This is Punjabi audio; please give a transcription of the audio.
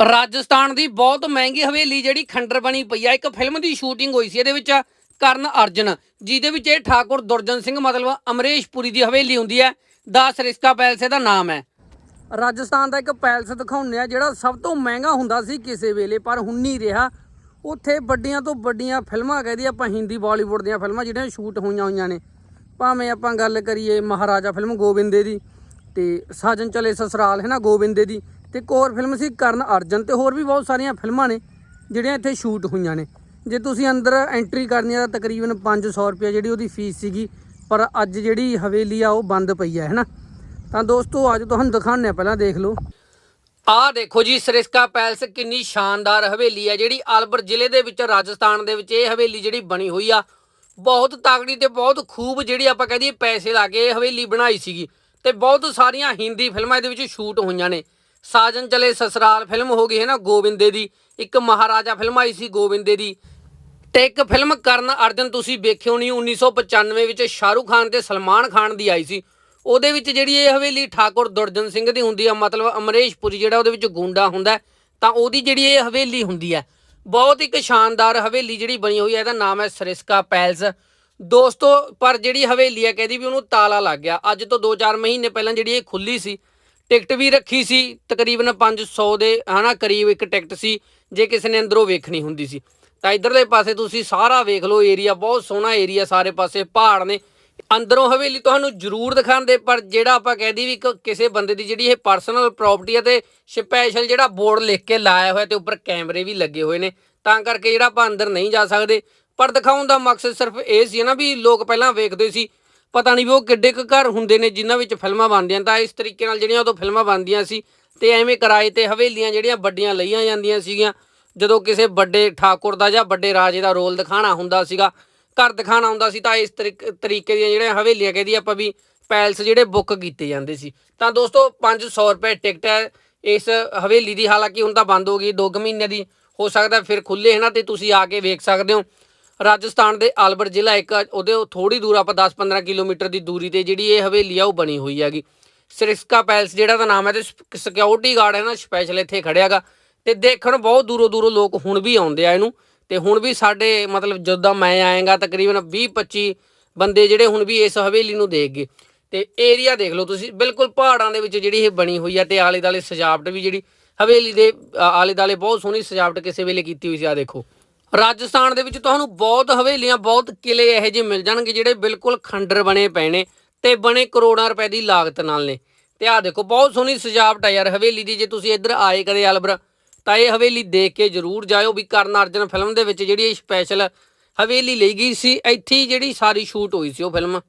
ਰਾਜਸਥਾਨ ਦੀ ਬਹੁਤ ਮਹਿੰਗੀ ਹਵੇਲੀ ਜਿਹੜੀ ਖੰਡਰ ਬਣੀ ਪਈ ਆ, ਇੱਕ ਫਿਲਮ ਦੀ ਸ਼ੂਟਿੰਗ ਹੋਈ ਸੀ ਇਹਦੇ ਵਿੱਚ ਕਰਨ ਅਰਜਨ, ਜਿਹਦੇ ਵਿੱਚ ਇਹ ਠਾਕੁਰ ਦੁਰਜਨ ਸਿੰਘ ਮਤਲਬ ਅਮਰੇਸ਼ ਪੁਰੀ ਦੀ ਹਵੇਲੀ ਹੁੰਦੀ ਹੈ 10 ਰਿਸਕਾ ਪੈਲਸ ਇਹਦਾ ਨਾਮ ਹੈ। ਰਾਜਸਥਾਨ ਦਾ ਇੱਕ ਪੈਲਸ ਦਿਖਾਉਂਦੇ ਆ ਜਿਹੜਾ ਸਭ ਤੋਂ ਮਹਿੰਗਾ ਹੁੰਦਾ ਸੀ ਕਿਸੇ ਵੇਲੇ, ਪਰ ਹੁਣ ਨਹੀਂ ਰਿਹਾ। ਉੱਥੇ ਵੱਡੀਆਂ ਤੋਂ ਵੱਡੀਆਂ ਫਿਲਮਾਂ ਕਹਦੀ ਆਪਾਂ ਹਿੰਦੀ, ਬਾਲੀਵੁੱਡ ਦੀਆਂ ਫਿਲਮਾਂ ਜਿਹੜੀਆਂ ਸ਼ੂਟ ਹੋਈਆਂ ਹੋਈਆਂ ਨੇ। ਭਾਵੇਂ ਆਪਾਂ ਗੱਲ ਕਰੀਏ ਮਹਾਰਾਜਾ ਫਿਲਮ ਗੋਬਿੰਦੇ ਦੀ ਤੇ ਸਾਜਨ ਚਲੇ ਸਸਰਾਲ, ਹੈ ਨਾ, ਗੋਬਿੰਦੇ ਦੀ। ਤੇ ਇੱਕ ਹੋਰ ਫਿਲਮ ਸੀ ਕਰਨ ਅਰਜਨ ਤੇ ਹੋਰ ਵੀ ਬਹੁਤ ਸਾਰੀਆਂ ਫਿਲਮਾਂ ਨੇ ਜਿਹੜੀਆਂ ਇੱਥੇ ਸ਼ੂਟ ਹੋਈਆਂ ਨੇ। ਜੇ ਤੁਸੀਂ ਅੰਦਰ ਐਂਟਰੀ ਕਰਨੀ ਆ ਤਾਂ ਤਕਰੀਬਨ 500 ਰੁਪਏ ਜਿਹੜੀ ਉਹਦੀ ਫੀਸ ਸੀਗੀ, ਪਰ ਅੱਜ ਜਿਹੜੀ ਹਵੇਲੀ ਆ ਉਹ ਬੰਦ ਪਈ ਆ ਹੈ ਨਾ ਤਾਂ ਦੋਸਤੋ, ਅੱਜ ਤੁਹਾਨੂੰ ਦਿਖਾਉਂਦੇ ਆ, ਪਹਿਲਾਂ ਦੇਖ ਲਓ। ਆਹ ਦੇਖੋ ਜੀ, ਸਰਿਸਕਾ ਪੈਲਸ ਕਿੰਨੀ ਸ਼ਾਨਦਾਰ ਹਵੇਲੀ ਆ, ਜਿਹੜੀ ਆਲਬਰ ਜ਼ਿਲ੍ਹੇ ਦੇ ਵਿੱਚ, ਰਾਜਸਥਾਨ ਦੇ ਵਿੱਚ ਇਹ ਹਵੇਲੀ ਜਿਹੜੀ ਬਣੀ ਹੋਈ ਆ, ਬਹੁਤ ਤਾਕੜੀ ਤੇ ਬਹੁਤ ਖੂਬ ਜਿਹੜੀ ਆਪਾਂ ਕਹਦੀਏ ਪੈਸੇ ਲਾ ਕੇ ਇਹ ਹਵੇਲੀ ਬਣਾਈ ਸੀਗੀ ਤੇ ਬਹੁਤ ਸਾਰੀਆਂ ਹਿੰਦੀ ਫਿਲਮਾਂ ਇਹਦੇ ਵਿੱਚ ਸ਼ੂਟ ਹੋਈਆਂ ਨੇ। ਸਾਜਨ ਚਲੇ ਸਸਰਾਲ ਫਿਲਮ ਹੋ ਗਈ ਹੈ ਨਾ ਗੋਬਿੰਦੇ ਦੀ। ਇੱਕ ਮਹਾਰਾਜਾ ਫਿਲਮ ਆਈ ਸੀ ਗੋਬਿੰਦੇ ਦੀ। ਤੇ ਇੱਕ ਫਿਲਮ ਕਰਨ ਅਰਜਨ ਤੁਸੀਂ ਵੇਖਿਓ ਨਹੀਂ 1995 ਵਿੱਚ ਸ਼ਾਹਰੁਖ ਖਾਨ ਤੇ ਸਲਮਾਨ ਖਾਨ ਦੀ ਆਈ ਸੀ। ਉਹਦੇ ਵਿੱਚ ਜਿਹੜੀ ਇਹ ਹਵੇਲੀ ਠਾਕੁਰ ਦੁਰਜਨ ਸਿੰਘ ਦੀ ਹੁੰਦੀ ਆ, ਮਤਲਬ ਅਮਰੇਸ਼ ਪੁਰੀ ਜਿਹੜਾ ਉਹਦੇ ਵਿੱਚ ਗੁੰਡਾ ਹੁੰਦਾ ਤਾਂ ਉਹਦੀ ਜਿਹੜੀ ਇਹ ਹਵੇਲੀ ਹੁੰਦੀ ਹੈ, ਬਹੁਤ ਇੱਕ ਸ਼ਾਨਦਾਰ ਹਵੇਲੀ ਜਿਹੜੀ ਬਣੀ ਹੋਈ ਹੈ ਇਹਦਾ ਨਾਮ ਹੈ ਸਰਿਸਕਾ ਪੈਲਸ। ਦੋਸਤੋ, ਪਰ ਜਿਹੜੀ ਹਵੇਲੀ ਹੈ ਕਹਿੰਦੀ ਵੀ ਉਹਨੂੰ ਤਾਲਾ ਲੱਗ ਗਿਆ। ਅੱਜ ਤੋਂ 2-4 ਮਹੀਨੇ ਪਹਿਲਾਂ ਜਿਹੜੀ ਇਹ ਖੁੱਲੀ ਸੀ ਟਿਕਟ ਵੀ ਰੱਖੀ ਸੀ, ਤਕਰੀਬਨ 500 ਦੇ, ਹਨਾ, ਕਰੀਬ ਇੱਕ ਟਿਕਟ ਸੀ, ਜੇ ਕਿਸੇ ਨੇ ਅੰਦਰੋਂ ਵੇਖਣੀ ਹੁੰਦੀ ਸੀ। ਤਾਂ ਇਧਰਲੇ ਪਾਸੇ ਤੁਸੀਂ ਸਾਰਾ ਵੇਖ ਲਓ, ਏਰੀਆ ਬਹੁਤ ਸੋਹਣਾ ਏਰੀਆ ਸਾਰੇ ਪਾਸੇ, ਪਹਾੜ ਨੇ। ਅੰਦਰੋਂ ਹਵੇਲੀ ਤੁਹਾਨੂੰ ਜ਼ਰੂਰ ਦਿਖਾਉਂਦੇ ਪਰ ਜਿਹੜਾ ਆਪਾਂ ਕਹਿਦੀ ਵੀ ਇੱਕ ਕਿਸੇ ਬੰਦੇ ਦੀ ਜਿਹੜੀ ਇਹ ਪਰਸਨਲ ਪ੍ਰਾਪਰਟੀ ਹੈ ਤੇ ਸਪੈਸ਼ਲ ਜਿਹੜਾ ਬੋਰਡ ਲਿਖ ਕੇ ਲਾਇਆ ਹੋਇਆ ਤੇ ਉੱਪਰ ਕੈਮਰੇ ਵੀ ਲੱਗੇ ਹੋਏ ਨੇ, ਤਾਂ ਕਰਕੇ ਜਿਹੜਾ ਆਪਾਂ ਅੰਦਰ ਨਹੀਂ ਜਾ ਸਕਦੇ। ਪਰ ਦਿਖਾਉਣ ਦਾ ਮਕਸਦ ਸਿਰਫ ਇਹ ਸੀ ਨਾ ਵੀ ਲੋਕ ਪਹਿਲਾਂ ਵੇਖਦੇ ਸੀ ਪਤਾ ਨਹੀਂ ਵੀ ਉਹ ਕਿੱਡੇ ਕੁ ਘਰ ਹੁੰਦੇ ਨੇ ਜਿਨ੍ਹਾਂ ਵਿੱਚ ਫਿਲਮਾਂ ਬਣਦੀਆਂ। ਤਾਂ ਇਸ ਤਰੀਕੇ ਨਾਲ ਜਿਹੜੀਆਂ ਉਦੋਂ ਫਿਲਮਾਂ ਬਣਦੀਆਂ ਸੀ ਤੇ ਐਵੇਂ ਕਿਰਾਏ ਤੇ ਹਵੇਲੀਆਂ ਜਿਹੜੀਆਂ ਵੱਡੀਆਂ ਲਈਆਂ ਜਾਂਦੀਆਂ ਸੀਗੀਆਂ। ਜਦੋਂ ਕਿਸੇ ਵੱਡੇ ਠਾਕੁਰ ਦਾ ਜਾਂ ਵੱਡੇ ਰਾਜੇ ਦਾ ਰੋਲ ਦਿਖਾਣਾ ਹੁੰਦਾ ਸੀਗਾ, ਘਰ ਦਿਖਾਣਾ ਹੁੰਦਾ ਸੀ, ਤਾਂ ਇਸ ਤਰੀਕ- ਤਰੀਕੇ ਦੀਆਂ ਜਿਹੜੀਆਂ ਹਵੇਲੀਆਂ ਕਹਿੰਦੀ ਆਪਾਂ ਵੀ ਪੈਲਸ ਜਿਹੜੇ ਬੁੱਕ ਕੀਤੇ ਜਾਂਦੇ ਸੀ। ਤਾਂ ਦੋਸਤੋ 500 ਰੁਪਏ ਟਿਕਟ ਹੈ। ਇਸ ਹਵੇਲੀ ਦੀ ਹਾਲਾਂਕਿ ਹੁਣ ਤਾਂ ਬੰਦ ਹੋ ਗਈ 2 ਮਹੀਨੇ ਦੀ ਹੋ ਸਕਦਾ, ਫਿਰ ਖੁੱਲੇ ਹੈ ਨਾ ਤੇ ਤੁਸੀਂ ਆ ਕੇ ਵੇਖ ਸਕਦੇ ਹੋ। ਰਾਜਸਥਾਨ ਦੇ ਆਲਬਰ ਜ਼ਿਲ੍ਹਾ, ਇੱਕ ਉਹਦੇ ਥੋੜੀ ਦੂਰ ਆਪਾਂ 10-15 ਕਿਲੋਮੀਟਰ ਦੀ ਦੂਰੀ ਤੇ ਜਿਹੜੀ ਇਹ ਹਵੇਲੀ ਆ, ਉਹ ਬਣੀ ਹੋਈ ਹੈਗੀ। ਸਰਿਸਕਾ ਪੈਲਸ ਜਿਹੜਾ ਦਾ ਨਾਮ ਹੈ ਤੇ ਸਿਕਿਉਰਿਟੀ ਗਾਰਡ ਹੈ ਨਾ ਸਪੈਸ਼ਲ ਇੱਥੇ ਖੜਿਆਗਾ ਤੇ ਦੇਖਣ ਬਹੁਤ ਦੂਰੋਂ ਦੂਰੋਂ ਲੋਕ ਹੁਣ ਵੀ ਆਉਂਦੇ ਆ ਇਹਨੂੰ। ਤੇ ਹੁਣ ਵੀ ਸਾਡੇ ਮਤਲਬ ਜਦੋਂ ਮੈਂ ਆਏਗਾ, ਤਕਰੀਬਨ 20-25 ਬੰਦੇ ਜਿਹੜੇ ਹੁਣ ਵੀ ਇਸ ਹਵੇਲੀ ਨੂੰ ਦੇਖ ਗਏ। ਤੇ ਏਰੀਆ ਦੇਖ ਲਓ ਤੁਸੀਂ, ਬਿਲਕੁਲ ਪਹਾੜਾਂ ਦੇ ਵਿੱਚ ਜਿਹੜੀ ਇਹ ਬਣੀ ਹੋਈ ਆ ਤੇ ਆਲੇ ਦਾਲੇ ਸਜਾਵਟ ਵੀ ਜਿਹੜੀ ਹਵੇਲੀ ਦੇ ਆਲੇ ਦਾਲੇ ਬਹੁਤ ਸੋਹਣੀ ਸਜਾਵਟ ਕਿਸੇ ਵੇਲੇ ਕੀਤੀ ਹੋਈ ਸੀ ਆ ਦੇਖੋ। ਰਾਜਸਥਾਨ ਦੇ ਵਿੱਚ ਤੁਹਾਨੂੰ ਬਹੁਤ ਹਵੇਲੀਆਂ, ਬਹੁਤ ਕਿਲੇ ਇਹੋ ਜਿਹੇ ਮਿਲ ਜਾਣਗੇ ਜਿਹੜੇ ਬਿਲਕੁਲ ਖੰਡਰ ਬਣੇ ਪਏ ਨੇ ਤੇ ਬਣੇ ਕਰੋੜਾਂ ਰੁਪਏ ਦੀ ਲਾਗਤ ਨਾਲ ਨੇ। ਤੇ ਆ ਦੇਖੋ, ਬਹੁਤ ਸੋਹਣੀ ਸਜਾਵਟ ਆ ਯਾਰ, ਹਵੇਲੀ ਦੀ ਜੇ ਤੁਸੀਂ ਇੱਧਰ ਆਏ ਕਦੇ ਅਲਬਰ ਤਾਂ ਇਹ ਹਵੇਲੀ ਦੇਖ ਕੇ ਜਰੂਰ ਜਾਇਓ ਵੀ ਕਰਨ ਅਰਜਨ ਫਿਲਮ ਦੇ ਵਿੱਚ ਜਿਹੜੀ ਇਹ ਸਪੈਸ਼ਲ ਹਵੇਲੀ ਲਈ ਗਈ ਸੀ, ਇੱਥੇ ਹੀ ਜਿਹੜੀ ਸਾਰੀ ਸ਼ੂਟ ਹੋਈ ਸੀ ਉਹ ਫਿਲਮ।